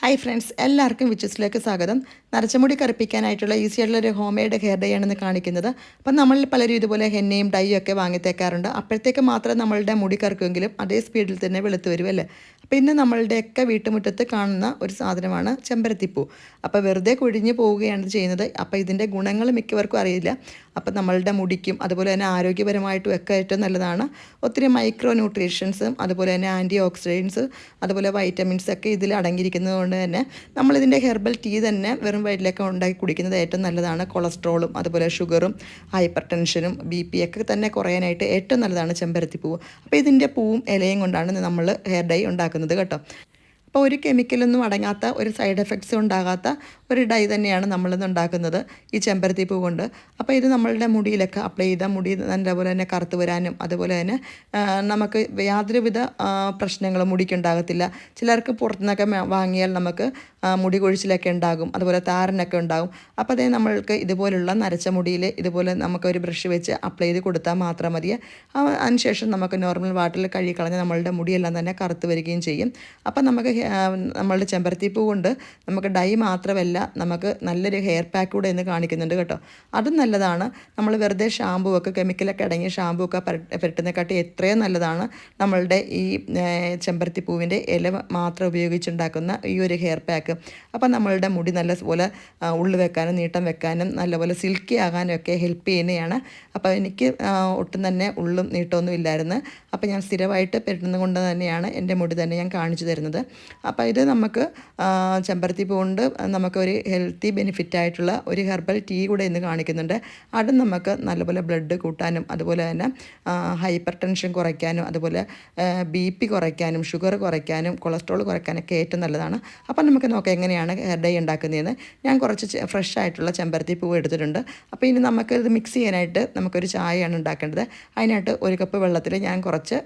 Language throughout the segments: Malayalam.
ഹായ് ഫ്രണ്ട്സ് എല്ലാവർക്കും വിച്ചസിലേക്ക് സ്വാഗതം. നരച്ചമുടി കറുപ്പിക്കാനായിട്ടുള്ള ഈസി ആയിട്ടുള്ള ഒരു ഹോം മെയ്ഡ് ഹെയർ ഡേ ആണെന്ന് കാണിക്കുന്നത്. അപ്പം നമ്മൾ പലരും ഇതുപോലെ ഹെന്നയും ഡൈയും ഒക്കെ വാങ്ങിത്തേക്കാറുണ്ട്. അപ്പോഴത്തേക്ക് മാത്രം നമ്മളുടെ മുടി കറുക്കുമെങ്കിലും അതേ സ്പീഡിൽ തന്നെ വെളുത്ത് വരും ഇന്ന് നമ്മളുടെയൊക്കെ വീട്ടുമുറ്റത്ത് കാണുന്ന ഒരു സാധനമാണ് ചെമ്പരത്തിപ്പൂ. അപ്പോൾ വെറുതെ കൊഴിഞ്ഞു പോവുകയാണ് ചെയ്യുന്നത്. അപ്പോൾ ഇതിന്റെ ഗുണങ്ങൾ മിക്കവർക്കും അറിയില്ല. അപ്പോൾ നമ്മളുടെ മുടിക്കും അതുപോലെ തന്നെ ആരോഗ്യപരമായിട്ടും ഒക്കെ ഏറ്റവും നല്ലതാണ്. ഒത്തിരി മൈക്രോ ന്യൂട്രീഷൻസും അതുപോലെ തന്നെ ആന്റി ഓക്സിഡൻസ് അതുപോലെ വൈറ്റമിൻസ് ഒക്കെ ഇതിൽ അടങ്ങിയിരിക്കുന്നത് കൊണ്ട് തന്നെ നമ്മളിതിന്റെ ഹെർബൽ ടീ തന്നെ വെറും വയറ്റിലൊക്കെ ഉണ്ടാക്കി കുടിക്കുന്നത് ഏറ്റവും നല്ലതാണ്. കൊളസ്ട്രോളും അതുപോലെ ഷുഗറും ഹൈപ്പർ ടെൻഷനും ബി പി ഒക്കെ തന്നെ കുറയാനായിട്ട് ഏറ്റവും നല്ലതാണ് ചെമ്പരത്തി പൂവ് അപ്പോൾ ഇതിന്റെ പൂവും ഇലയും കൊണ്ടാണ് നമ്മൾ ഹെയർ ഡൈ ഉണ്ടാക്കുന്നത്. കേട്ടോ. അപ്പോൾ ഒരു കെമിക്കലൊന്നും അടങ്ങാത്ത ഒരു സൈഡ് എഫക്ട്സും ഉണ്ടാകാത്ത ഒരു ഡൈ തന്നെയാണ് നമ്മളിന്ന് ഉണ്ടാക്കുന്നത് ഈ ചെമ്പരത്തി പൂ കൊണ്ട്. അപ്പോൾ ഇത് നമ്മളുടെ മുടിയിലൊക്കെ അപ്ലൈ ചെയ്താൽ മുടി നല്ലപോലെ തന്നെ കറുത്ത് വരാനും അതുപോലെ തന്നെ നമുക്ക് യാതൊരുവിധ പ്രശ്നങ്ങളും മുടിക്കുണ്ടാകത്തില്ല ചിലർക്ക് പുറത്തുനിന്നൊക്കെ വാങ്ങിയാൽ നമുക്ക് മുടി കൊഴിച്ചിലൊക്കെ ഉണ്ടാകും അതുപോലെ താരനൊക്കെ ഉണ്ടാകും. അപ്പോൾ അതേ നമ്മൾക്ക് ഇതുപോലുള്ള നരച്ച മുടിയിൽ ഇതുപോലെ നമുക്കൊരു ബ്രഷ് വെച്ച് അപ്ലൈ ചെയ്ത് കൊടുത്താൽ മാത്രം മതി അതിനുശേഷം നമുക്ക് നോർമൽ വാട്ടറിൽ കഴുകി കളഞ്ഞ് നമ്മളുടെ മുടിയെല്ലാം തന്നെ കറുത്ത് വരികയും ചെയ്യും. അപ്പോൾ നമുക്ക് നമ്മളുടെ ചെമ്പരത്തിപ്പൂ കൊണ്ട് നമുക്ക് ഡൈ മാത്രമല്ല നമുക്ക് നല്ലൊരു ഹെയർ പാക്ക് കൂടെ എന്ന് കാണിക്കുന്നുണ്ട് കേട്ടോ. അതും നല്ലതാണ്. നമ്മൾ വെറുതെ ഷാമ്പൂ ഒക്കെ കെമിക്കലൊക്കെ അടങ്ങിയ ഷാമ്പൂ ഒക്കെ പെരട്ടുന്നതിനെക്കാട്ടി എത്രയും നല്ലതാണ് നമ്മളുടെ ഈ ചെമ്പരത്തിപ്പൂവിന്റെ ഇല മാത്രം ഉപയോഗിച്ചുണ്ടാക്കുന്ന ഈ ഒരു ഹെയർ പാക്ക് അപ്പം നമ്മളുടെ മുടി നല്ല പോലെ ഉള്ളു വെക്കാനും നീട്ടം വെക്കാനും നല്ലപോലെ സിൽക്കി ആകാനും ഒക്കെ ഹെൽപ്പ് ചെയ്യുന്നതാണ്. അപ്പോൾ എനിക്ക് ഒട്ടും തന്നെ ഉള്ളും നീട്ടമൊന്നും ഇല്ലായിരുന്നു. അപ്പോൾ ഞാൻ സ്ഥിരമായിട്ട് പെരുന്നത് കൊണ്ട് തന്നെയാണ് എന്റെ മുടി തന്നെ ഞാൻ കാണിച്ചു തരുന്നത്. അപ്പോൾ ഇത് നമുക്ക് ചെമ്പരത്തി പൂണ്ട് നമുക്കൊരു ഹെൽത്തി ബെനിഫിറ്റ് ആയിട്ടുള്ള ഒരു ഹെർബൽ ടീ കൂടെ ഇന്ന് കാണിക്കുന്നുണ്ട്. അതും നമുക്ക് നല്ലപോലെ ബ്ലഡ് കൂട്ടാനും അതുപോലെ തന്നെ ഹൈപ്പർ ടെൻഷൻ കുറയ്ക്കാനും അതുപോലെ ബി പി കുറയ്ക്കാനും ഷുഗർ കുറയ്ക്കാനും കൊളസ്ട്രോൾ കുറയ്ക്കാനൊക്കെ ഏറ്റവും നല്ലതാണ്. അപ്പം നമുക്ക് നോക്കാം എങ്ങനെയാണ് ഹെയർ ഡൈ ഉണ്ടാക്കുന്നതെന്ന്. ഞാൻ കുറച്ച് ഫ്രഷ് ആയിട്ടുള്ള ചെമ്പരത്തി പൂവ് എടുത്തിട്ടുണ്ട്. അപ്പോൾ ഇനി നമുക്ക് ഇത് മിക്സ് ചെയ്യാനായിട്ട് നമുക്കൊരു ചായയാണ് ഉണ്ടാക്കേണ്ടത്. അതിനായിട്ട് ഒരു കപ്പ് വെള്ളത്തിൽ ഞാൻ കുറച്ച്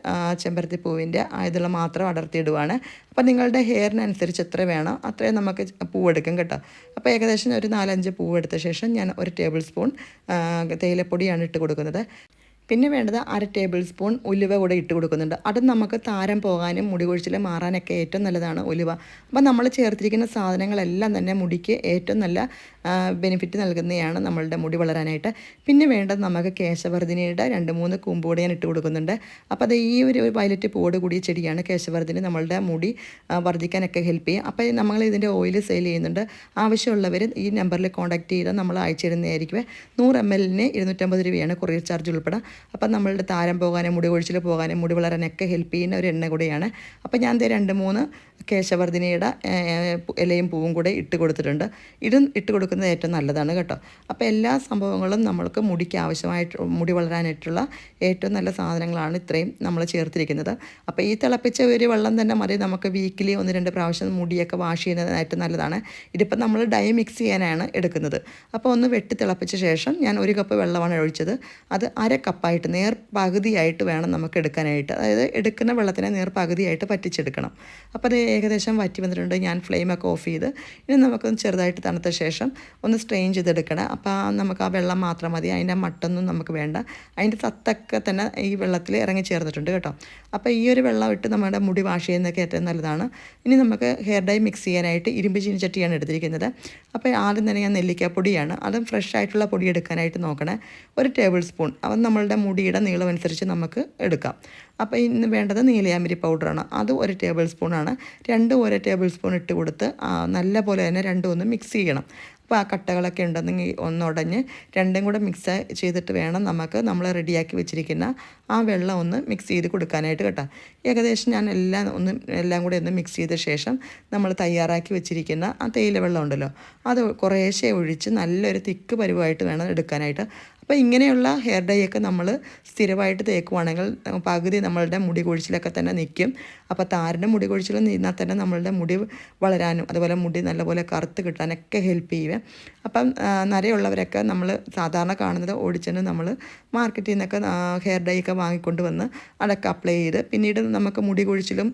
ചെമ്പരത്തി പൂവിന്റെ ആയതുള്ള മാത്രം അടർത്തിയിടുവാണ്. അപ്പോൾ നിങ്ങളുടെ ഹെയറിനനുസരിച്ച് എത്ര വേണോ അത്രയും നമുക്ക് പൂവെടുക്കും കേട്ടോ. അപ്പോൾ ഏകദേശം ഒരു നാലഞ്ച് പൂവെടുത്ത ശേഷം ഞാൻ ഒരു ടേബിൾ സ്പൂൺ തേയിലപ്പൊടിയാണ് ഇട്ട് കൊടുക്കുന്നത്. പിന്നെ വേണ്ടത് അര ടേബിൾ സ്പൂൺ ഉലുവ കൂടെ ഇട്ട് കൊടുക്കുന്നുണ്ട്. അത് നമുക്ക് താരം പോകാനും മുടി കൊഴിച്ചിൽ മാറാനൊക്കെ ഏറ്റവും നല്ലതാണ് ഉലുവ. അപ്പോൾ നമ്മൾ ചേർത്തിരിക്കുന്ന സാധനങ്ങളെല്ലാം തന്നെ മുടിക്ക് ഏറ്റവും നല്ല ബെനിഫിറ്റ് നൽകുന്നതാണ് നമ്മളുടെ മുടി വളരാനായിട്ട്. പിന്നെ വേണ്ടത് നമുക്ക് കേശവർദ്ധിനിയുടെ രണ്ട് മൂന്ന് കൂമ്പ് കൂടെ ഞാൻ ഇട്ട് കൊടുക്കുന്നുണ്ട്. അപ്പോൾ അത് ഈ ഒരു വയലറ്റ് പൂവോട് കൂടിയ ചെടിയാണ് കേശവർദ്ധിനി നമ്മളുടെ മുടി വർദ്ധിക്കാനൊക്കെ ഹെൽപ്പ് ചെയ്യും അപ്പോൾ നമ്മൾ ഇതിന്റെ ഓയിൽ സെയിൽ ചെയ്യുന്നുണ്ട്. ആവശ്യമുള്ളവർ ഈ നമ്പറിൽ കോൺടാക്ട് ചെയ്താൽ നമ്മൾ അയച്ചു തരുന്നതായിരിക്കും. നൂറ് എം എല്ലിന് ഇരുന്നൂറ്റമ്പത് രൂപയാണ് കൊറിയർ ചാർജ് ഉൾപ്പെടെ. അപ്പം നമ്മളുടെ താരം പോകാനും മുടി ഒഴിച്ചിൽ പോകാനും മുടി വളരാനൊക്കെ ഹെൽപ്പ് ചെയ്യുന്ന ഒരു എണ്ണ കൂടിയാണ്. അപ്പം ഞാൻ ദേ രണ്ട് മൂന്ന് കേശവർദ്ധിനിയുടെ ഇലയും പൂവും കൂടെ ഇട്ട് കൊടുത്തിട്ടുണ്ട്. ഇതും ഇട്ട് കൊടുക്കുന്നത് ഏറ്റവും നല്ലതാണ് കേട്ടോ. അപ്പോൾ എല്ലാ സംഭവങ്ങളും നമ്മൾക്ക് മുടിക്ക് ആവശ്യമായിട്ട് മുടി വളരാനായിട്ടുള്ള ഏറ്റവും നല്ല സാധനങ്ങളാണ് ഇത്രയും നമ്മൾ ചേർത്തിരിക്കുന്നത്. അപ്പോൾ ഈ തിളപ്പിച്ച ഒരു വെള്ളം തന്നെ മതി. നമുക്ക് വീക്കിലി ഒന്ന് രണ്ട് പ്രാവശ്യം മുടിയൊക്കെ വാഷ് ചെയ്യുന്നത് ഏറ്റവും നല്ലതാണ്. ഇതിപ്പോൾ നമ്മൾ ഡൈ മിക്സ് ചെയ്യാനാണ് എടുക്കുന്നത്. അപ്പോൾ ഒന്ന് വെട്ടി തിളപ്പിച്ച ശേഷം ഞാൻ ഒരു കപ്പ് വെള്ളമാണ് ഒഴിച്ചത്. അത് അര കപ്പായിട്ട് നേർ പകുതിയായിട്ട് വേണം നമുക്ക് എടുക്കാനായിട്ട്. അതായത് എടുക്കുന്ന വെള്ളത്തിനെ നേർ പകുതിയായിട്ട് പറ്റിച്ചെടുക്കണം. അപ്പോൾ അത് ഏകദേശം വറ്റി വന്നിട്ടുണ്ട്. ഞാൻ ഫ്ലെയിമൊക്കെ ഓഫ് ചെയ്ത്. ഇനി നമുക്കൊന്ന് ചെറുതായിട്ട് തണുത്ത ശേഷം ഒന്ന് സ്ട്രെയിൻ ചെയ്തെടുക്കണം. അപ്പോൾ നമുക്ക് ആ വെള്ളം മാത്രം മതി. അതിന്റെ മട്ടൊന്നും നമുക്ക് വേണ്ട. അതിന്റെ തത്തൊക്കെ തന്നെ ഈ വെള്ളത്തിൽ ഇറങ്ങി ചേർന്നിട്ടുണ്ട് കേട്ടോ. അപ്പോൾ ഈ ഒരു വെള്ളം ഇട്ട് നമ്മുടെ മുടി വാഷ് ചെയ്യുന്നതൊക്കെ ഏറ്റവും നല്ലതാണ്. ഇനി നമുക്ക് ഹെയർ ഡൈ മിക്സ് ചെയ്യാനായിട്ട് ഇരുമ്പ് ചീനിച്ചട്ടിയാണ് എടുത്തിരിക്കുന്നത്. അപ്പോൾ ആദ്യം തന്നെ ഞാൻ നെല്ലിക്കാപ്പൊടിയാണ് അതും ഫ്രഷ് ആയിട്ടുള്ള പൊടി എടുക്കാനായിട്ട് നോക്കണേ. ഒരു ടേബിൾ സ്പൂൺ അത് നമ്മളുടെ മുടിയുടെ നീളം അനുസരിച്ച് നമുക്ക് എടുക്കാം. അപ്പോൾ ഇന്ന് വേണ്ടത് നീലയാമ്പരി പൗഡറാണ് അത് ഒരു ടേബിൾ സ്പൂണാണ് രണ്ടും ഒരു ടേബിൾ സ്പൂൺ ഇട്ട് കൊടുത്ത് നല്ല പോലെ തന്നെ രണ്ടും ഒന്ന് മിക്സ് ചെയ്യണം. അപ്പോൾ ആ കട്ടകളൊക്കെ ഉണ്ടെന്നെങ്കിൽ ഒന്നുടഞ്ഞ് രണ്ടും കൂടെ മിക്സ് ചെയ്തിട്ട് വേണം നമുക്ക് നമ്മൾ റെഡിയാക്കി വെച്ചിരിക്കുന്ന ആ വെള്ളം ഒന്ന് മിക്സ് ചെയ്ത് കൊടുക്കാനായിട്ട് കേട്ടോ. ഏകദേശം ഞാൻ എല്ലാം ഒന്ന് എല്ലാം കൂടെ ഒന്ന് മിക്സ് ചെയ്ത ശേഷം നമ്മൾ തയ്യാറാക്കി വെച്ചിരിക്കുന്ന ആ തേയില വെള്ളം ഉണ്ടല്ലോ അത് കുറേശ്ശെ ഒഴിച്ച് നല്ലൊരു തിക്ക് പരിവായിട്ട് വേണം എടുക്കാനായിട്ട്. അപ്പോൾ ഇങ്ങനെയുള്ള ഹെയർ ഡൈ ഒക്കെ നമ്മൾ സ്ഥിരമായിട്ട് തേക്കുവാണെങ്കിൽ പകുതി നമ്മളുടെ മുടി കൊഴിച്ചിലൊക്കെ തന്നെ നിൽക്കും അപ്പോൾ താരന്റെ മുടി കൊഴിച്ചിൽ നിന്നാൽ തന്നെ നമ്മളുടെ മുടി വളരാനും അതുപോലെ മുടി നല്ലപോലെ കറുത്ത് കിട്ടാനൊക്കെ ഹെൽപ്പ് ചെയ്യുക അപ്പം നരയുള്ളവരൊക്കെ നമ്മൾ സാധാരണ കാണുന്നത് ഓടിച്ചെന്ന് നമ്മൾ മാർക്കറ്റിൽ നിന്നൊക്കെ ഹെയർ ഡൈ ഒക്കെ വാങ്ങിക്കൊണ്ട് വന്ന് അതൊക്കെ അപ്ലൈ ചെയ്ത് പിന്നീട് നമുക്ക് മുടി കൊഴിച്ചിലും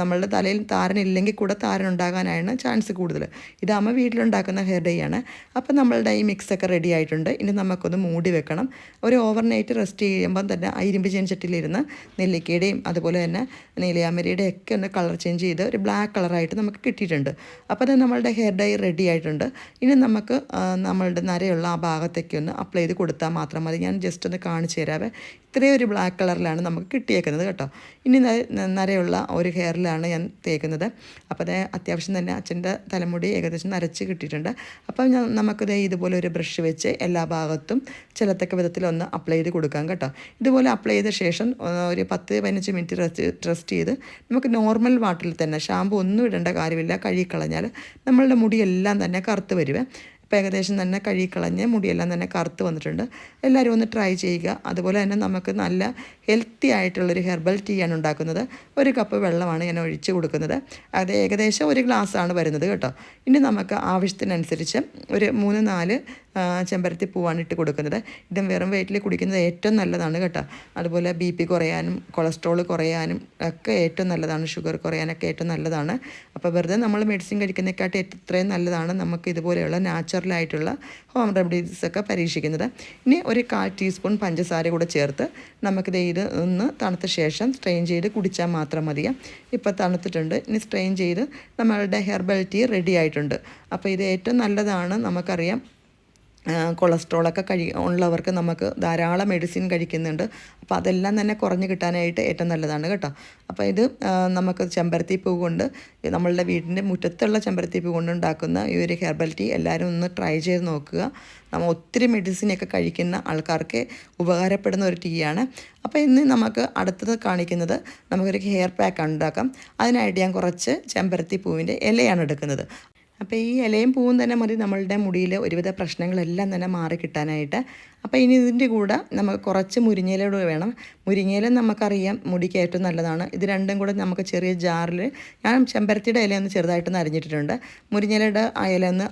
നമ്മളുടെ തലയിൽ താരനില്ലെങ്കിൽ കൂടെ താരൻ ഉണ്ടാകാനാണ് ചാൻസ് കൂടുതൽ. ഇതാകുമ്പോൾ വീട്ടിലുണ്ടാക്കുന്ന ഹെയർ ഡൈ ആണ്. അപ്പം നമ്മളുടെ ഈ മിക്സൊക്കെ റെഡി ആയിട്ടുണ്ട്. ഇനി നമുക്കൊന്ന് മൂടി മൂടി വെക്കണം. ഒരു ഓവർനൈറ്റ് റെസ്റ്റ് ചെയ്യുമ്പം തന്നെ ആ ഇരുമ്പ് ചീനച്ചട്ടിയിലിരുന്ന് നെല്ലിക്കയുടെയും അതുപോലെ തന്നെ നീലയാമരയുടെയും ഒക്കെ ഒന്ന് കളർ ചേഞ്ച് ചെയ്ത് ഒരു ബ്ലാക്ക് കളറായിട്ട് നമുക്ക് കിട്ടിയിട്ടുണ്ട്. അപ്പോൾ അത് നമ്മളുടെ ഹെയർ ഡൈ റെഡി ആയിട്ടുണ്ട്. ഇനി നമുക്ക് നമ്മളുടെ നരയുള്ള ആ ഭാഗത്തേക്ക് ഒന്ന് അപ്ലൈ ചെയ്ത് കൊടുത്താൽ മാത്രം മതി. ഞാൻ ജസ്റ്റ് ഒന്ന് കാണിച്ചു തരാവേ. ഇത്രയും ഒരു ബ്ലാക്ക് കളറിലാണ് നമുക്ക് കിട്ടിയേക്കുന്നത് കേട്ടോ. ഇനി നരയുള്ള ഒരു ഹെയറിലാണ് ഞാൻ തേക്കുന്നത്. അപ്പോൾ അത് അത്യാവശ്യം തന്നെ അച്ഛന്റെ തലമുടി ഏകദേശം നരച്ച് കിട്ടിയിട്ടുണ്ട്. അപ്പം ഞാൻ നമുക്കിത് ഇതുപോലെ ഒരു ബ്രഷ് വെച്ച് എല്ലാ ഭാഗത്തും ചിലത്തക്ക വിധത്തിൽ ഒന്ന് അപ്ലൈ ചെയ്ത് കൊടുക്കാം കേട്ടോ. ഇതുപോലെ അപ്ലൈ ചെയ്ത ശേഷം ഒരു പത്ത് പതിനഞ്ച് മിനിറ്റ് റെസ്റ്റ് റെസ്റ്റ് ചെയ്ത് നമുക്ക് നോർമൽ വാട്ടറിൽ തന്നെ ഷാമ്പു ഒന്നും ഇടേണ്ട കാര്യമില്ല കഴുകിക്കളഞ്ഞാൽ നമ്മളുടെ മുടിയെല്ലാം തന്നെ കറുത്ത് വരുവേ. ഇപ്പോൾ ഏകദേശം തന്നെ കഴുകിക്കളഞ്ഞ് മുടിയെല്ലാം തന്നെ കറുത്ത് വന്നിട്ടുണ്ട്. എല്ലാവരും ഒന്ന് ട്രൈ ചെയ്യുക. അതുപോലെ തന്നെ നമുക്ക് നല്ല ഹെൽത്തി ആയിട്ടുള്ളൊരു ഹെർബൽ ടീ ആണ് ഉണ്ടാക്കുന്നത്. ഒരു കപ്പ് വെള്ളമാണ് ഞാൻ ഒഴിച്ച് കൊടുക്കുന്നത്. അത് ഏകദേശം ഒരു ഗ്ലാസ്സാണ് വരുന്നത് കേട്ടോ. ഇനി നമുക്ക് ആവശ്യത്തിനനുസരിച്ച് ഒരു മൂന്ന് നാല് ചെമ്പരത്തി പൂവാണ് ഇട്ട് കൊടുക്കുന്നത്. ഇതും വെറും വയറ്റിൽ കുടിക്കുന്നത് ഏറ്റവും നല്ലതാണ് കേട്ടോ. അതുപോലെ ബി പി കുറയാനും കൊളസ്ട്രോൾ കുറയാനും ഒക്കെ ഏറ്റവും നല്ലതാണ്. ഷുഗർ കുറയാനൊക്കെ ഏറ്റവും നല്ലതാണ്. അപ്പോൾ വെറുതെ നമ്മൾ മെഡിസിൻ കഴിക്കുന്നതിനെക്കാട്ടും എത്രയും നല്ലതാണ്. നമുക്ക് ഇതുപോലെയുള്ള നാച്ചുറലായിട്ടുള്ള ഹോം റെമഡീസൊക്കെ പരീക്ഷിക്കുന്നത്. ഇനി ഒരു കാൽ ടീസ്പൂൺ പഞ്ചസാര കൂടെ ചേർത്ത് നമുക്കിത് ഇത് ഒന്ന് തണുത്ത ശേഷം സ്ട്രെയിൻ ചെയ്ത് കുടിച്ചാൽ മാത്രം മതിയാ ഇപ്പോൾ തണുത്തിട്ടുണ്ട്. ഇനി സ്ട്രെയിൻ ചെയ്ത് നമ്മളുടെ ഹെർബൽ ടീ റെഡി ആയിട്ടുണ്ട്. അപ്പോൾ ഇത് ഏറ്റവും നല്ലതാണ്. നമുക്കറിയാം കൊളസ്ട്രോളൊക്കെ കഴി ഉള്ളവർക്ക് നമുക്ക് ധാരാളം മെഡിസിൻ കഴിക്കുന്നുണ്ട്. അപ്പോൾ അതെല്ലാം തന്നെ കുറഞ്ഞു കിട്ടാനായിട്ട് ഏറ്റവും നല്ലതാണ് കേട്ടോ. അപ്പോൾ ഇത് നമുക്ക് ചെമ്പരത്തി പൂ കൊണ്ട് നമ്മളുടെ വീടിന്റെ മുറ്റത്തുള്ള ചെമ്പരത്തി പൂ കൊണ്ട് ഉണ്ടാക്കുന്ന ഈ ഒരു ഹെർബൽ ടീ എല്ലാവരും ഒന്ന് ട്രൈ ചെയ്ത് നോക്കുക. നമ്മൾ ഒത്തിരി മെഡിസിനൊക്കെ കഴിക്കുന്ന ആൾക്കാർക്ക് ഉപകാരപ്പെടുന്ന ഒരു ടീയാണ് അപ്പോൾ ഇന്ന് നമുക്ക് അടുത്തത് കാണിക്കുന്നത് നമുക്കൊരു ഹെയർ പാക്ക് ഉണ്ടാക്കാം. അതിനായിട്ട് ഞാൻ കുറച്ച് ചെമ്പരത്തി പൂവിന്റെ ഇലയാണ് എടുക്കുന്നത്. അപ്പോൾ ഈ ഇലയും പൂവും തന്നെ മതി നമ്മളുടെ മുടിയിൽ ഒരുവിധ പ്രശ്നങ്ങളെല്ലാം തന്നെ മാറി കിട്ടാനായിട്ട്. അപ്പോൾ ഇനി ഇതിന്റെ കൂടെ നമുക്ക് കുറച്ച് മുരിങ്ങയിലൂടെ വേണം. മുരിങ്ങയില നമുക്കറിയാം മുടിക്ക് ഏറ്റവും നല്ലതാണ്. ഇത് രണ്ടും കൂടെ നമുക്ക് ചെറിയ ജാറിൽ ഞാൻ ചെമ്പരത്തിയുടെ ഇല ഒന്ന് ചെറുതായിട്ടൊന്ന് അരിഞ്ഞിട്ടിട്ടുണ്ട് മുരിങ്ങയിലയുടെ ഇല ഒന്ന്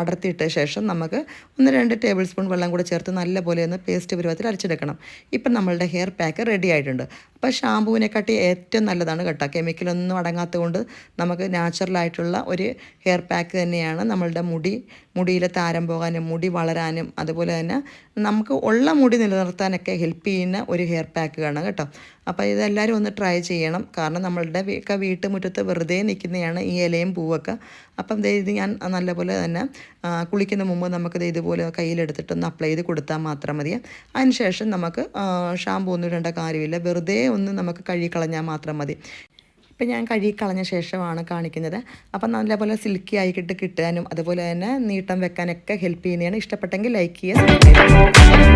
അടർത്തിയിട്ട ശേഷം നമുക്ക് ഒന്ന് രണ്ട് ടേബിൾ സ്പൂൺ വെള്ളം കൂടെ ചേർത്ത് നല്ലപോലെ ഒന്ന് പേസ്റ്റ് പരുവത്തിൽ അരച്ചെടുക്കണം. ഇപ്പം നമ്മളുടെ ഹെയർ പാക്ക് റെഡി ആയിട്ടുണ്ട്. അപ്പോൾ ഷാമ്പൂവിനെക്കാട്ടി ഏറ്റവും നല്ലതാണ് കേട്ടോ. കെമിക്കലൊന്നും അടങ്ങാത്തത് കൊണ്ട് നമുക്ക് നാച്ചുറലായിട്ടുള്ള ഒരു ഹെയർ പാക്ക് തന്നെയാണ് നമ്മളുടെ മുടി മുടിയിലെ താരം പോകാനും മുടി വളരാനും അതുപോലെ തന്നെ നമുക്ക് ഉള്ള മുടി നിലനിർത്താനൊക്കെ ഹെൽപ്പ് ചെയ്യുന്ന ഒരു ഹെയർ പാക്ക് ആണ് കേട്ടോ. അപ്പോൾ ഇതെല്ലാവരും ഒന്ന് ട്രൈ ചെയ്യണം. കാരണം നമ്മളുടെ ഒക്കെ വീട്ടുമുറ്റത്ത് വെറുതെ നിൽക്കുന്നതാണ് ഈ ഇലയും പൂവൊക്കെ. അപ്പം ഇത് ഞാൻ നല്ലപോലെ തന്നെ കുളിക്കുന്ന മുമ്പ് നമുക്കിത് ഇതുപോലെ കയ്യിലെടുത്തിട്ടൊന്ന് അപ്ലൈ ചെയ്ത് കൊടുത്താൽ മാത്രം മതി. അതിനുശേഷം നമുക്ക് ഷാമ്പൂ ഒന്നും ഇടേണ്ട കാര്യമില്ല. വെറുതെ ഒന്ന് നമുക്ക് കഴുകി കളഞ്ഞാൽ മാത്രം മതി. ഇപ്പം ഞാൻ കഴുകി കളഞ്ഞ ശേഷമാണ് കാണിക്കുന്നത്. അപ്പം നല്ലപോലെ സിൽക്കി ആയിക്കിട്ട് കിട്ടാനും അതുപോലെ തന്നെ നീട്ടം വെക്കാനൊക്കെ ഹെൽപ്പ് ചെയ്യുന്നതാണ്. ഇഷ്ടപ്പെട്ടെങ്കിൽ ലൈക്ക് ചെയ്യുക.